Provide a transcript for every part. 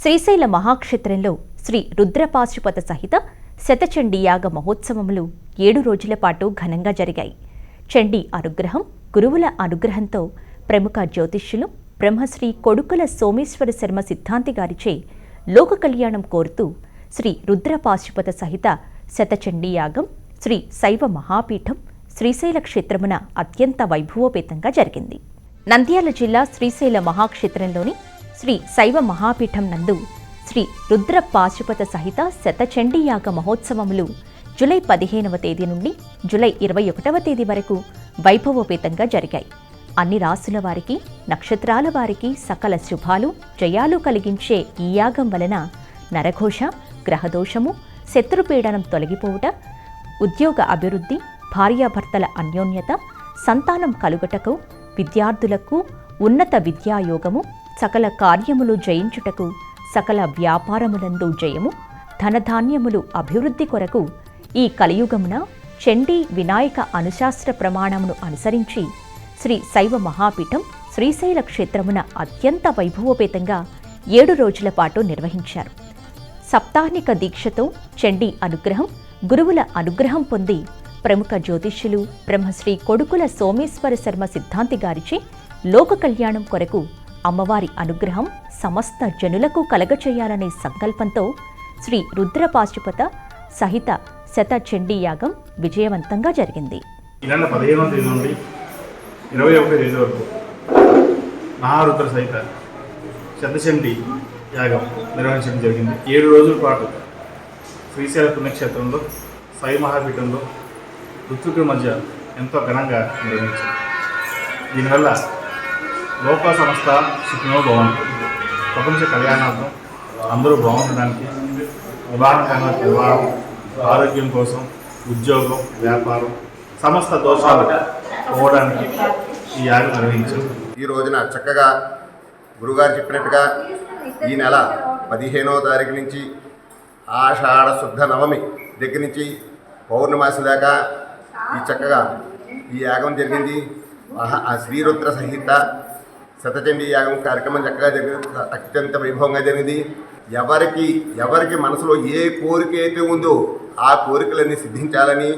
శ్రీశైల మహాక్షేత్రంలో శ్రీ రుద్రపాశుపత సహిత శతచండీ యాగ మహోత్సవములు ఏడు రోజుల పాటు ఘనంగా జరిగాయి. చండీ అనుగ్రహం గురువుల అనుగ్రహంతో ప్రముఖ జ్యోతిష్యులు బ్రహ్మశ్రీ కొడుకుల సోమేశ్వర శర్మ సిద్ధాంతి గారిచే లోక కళ్యాణం కోరుతూ శ్రీ రుద్రపాశుపత సహిత శతచండీ యాగం శ్రీ శైవ మహాపీఠం శ్రీశైల క్షేత్రమున అత్యంత వైభవోపేతంగా జరిగింది. నంద్యాల జిల్లా శ్రీశైల మహాక్షేత్రంలోని శ్రీ శైవ మహాపీఠం నందు శ్రీ రుద్ర పాశుపత సహిత శతచండీయాగ మహోత్సవములు జులై పదిహేనవ తేదీ నుండి జూలై ఇరవై ఒకటవ తేదీ వరకు వైభవోపేతంగా జరిగాయి. అన్ని రాసుల వారికి నక్షత్రాల వారికి సకల శుభాలు జయాలు కలిగించే ఈ యాగం వలన నరఘోష గ్రహదోషము శత్రుపీడనం తొలగిపోవుట ఉద్యోగ అభివృద్ధి భార్యాభర్తల అన్యోన్యత సంతానం కలుగటకు విద్యార్థులకు ఉన్నత విద్యాయోగము సకల కార్యములు జయించుటకు సకల వ్యాపారములందు జయము ధనధాన్యములు అభివృద్ధి కొరకు ఈ కలియుగమున చండీ వినాయక అనుశాస్త్ర ప్రమాణమును అనుసరించి శ్రీ శైవ మహాపీఠం శ్రీశైల క్షేత్రమున అత్యంత వైభవోపేతంగా ఏడు రోజుల పాటు నిర్వహించారు. సప్తాహ్నిక దీక్షతో చండీ అనుగ్రహం గురువుల అనుగ్రహం పొంది ప్రముఖ జ్యోతిష్యులు బ్రహ్మశ్రీ కొడుకుల సోమేశ్వర శర్మ సిద్ధాంతి గారిచే లోక కళ్యాణం కొరకు అమ్మవారి అనుగ్రహం సమస్త జనులకు కలగచేయాలనే సంకల్పంతో శ్రీ రుద్రపాశుపత సహిత శత చండీ యాగం విజయవంతంగా జరిగింది. ఈ నెల పదిహేనవ తేదీ నుండి ఇరవై ఒకటి తేదీ వరకు మహారుద్ర సహిత శతచండి యాగం నిర్వహించడం జరిగింది. ఏడు రోజుల పాటు శ్రీశైల పుణ్యక్షేత్రంలో సాయి మహాపీఠంలో ఋతుకుల మధ్య ఎంతో ఘనంగా నిర్వహించారు. దీనివల్ల లోక సంస్థ సుఖినో బాగుంటుంది ప్రపంచ కళ్యాణార్థం అందరూ బాగుండడానికి వివాహం కన్నా వివాహం ఆరోగ్యం కోసం ఉద్యోగం వ్యాపారం సమస్త దోషాలు పోవడానికి ఈ యాగం నిర్వహించాం ఈ రోజున చక్కగా గురుగారు చెప్పినట్టుగా ఈ నెల పదిహేనవ తారీఖు నుంచి ఆషాఢ శుద్ధ నవమి దగ్గర నుంచి పౌర్ణమాసి దాకా ఈ చక్కగా ఈ యాగం జరిగింది. మహా ఆ శ్రీరుద్ర సహిత శతచండీ యాగం కార్యక్రమం చక్కగా జరిగింది అత్యంత వైభవంగా జరిగింది. ఎవరికి ఎవరికి మనసులో ఏ కోరిక అయితే ఉందో ఆ కోరికలన్నీ సిద్ధించాలని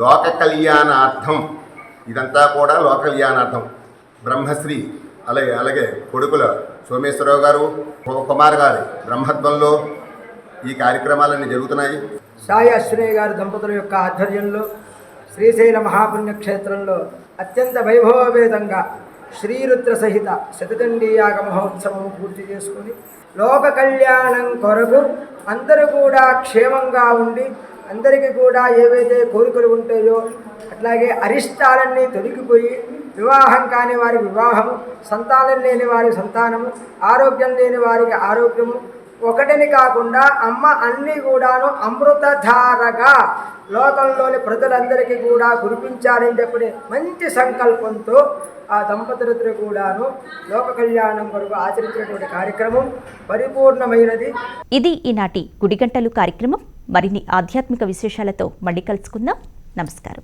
లోక కళ్యాణార్థం. ఇదంతా కూడా లోక కళ్యాణార్థం. బ్రహ్మశ్రీ అలాగే అలాగే కొడుకుల సోమేశ్వరరావు గారు కుమార్ గారి బ్రహ్మత్వంలో ఈ కార్యక్రమాలన్నీ జరుగుతున్నాయి. సాయి అశ్వినయ్య గారి దంపతుల యొక్క ఆధ్వర్యంలో శ్రీశైల మహాపుణ్యక్షేత్రంలో అత్యంత వైభవభేదంగా శ్రీరుద్ర సహిత శతదండీయాగ మహోత్సవం పూర్తి చేసుకుని లోక కళ్యాణం కొరకు అందరూ కూడా క్షేమంగా ఉండి అందరికీ కూడా ఏవైతే కోరికలు ఉంటాయో అట్లాగే అరిష్టాలన్నీ తొలగిపోయి వివాహం కాని వారికి వివాహము సంతానం లేని వారి సంతానము ఆరోగ్యం లేని వారికి ఆరోగ్యము ఒకటిని కాకుండా అమ్మ అన్ని కూడాను అమృతధారగా లోకంలోని ప్రజలందరికీ కూడా కురిపించాలని చెప్పి మంచి సంకల్పంతో ఆ దంపతులిద్దరు కూడాను లోక కళ్యాణం కొరకు ఆచరించినటువంటి కార్యక్రమం పరిపూర్ణమైనది. ఇది ఈనాటి గుడిగంటలు కార్యక్రమం. మరిన్ని ఆధ్యాత్మిక విశేషాలతో మళ్ళీ కలుసుకుందాం. నమస్కారం.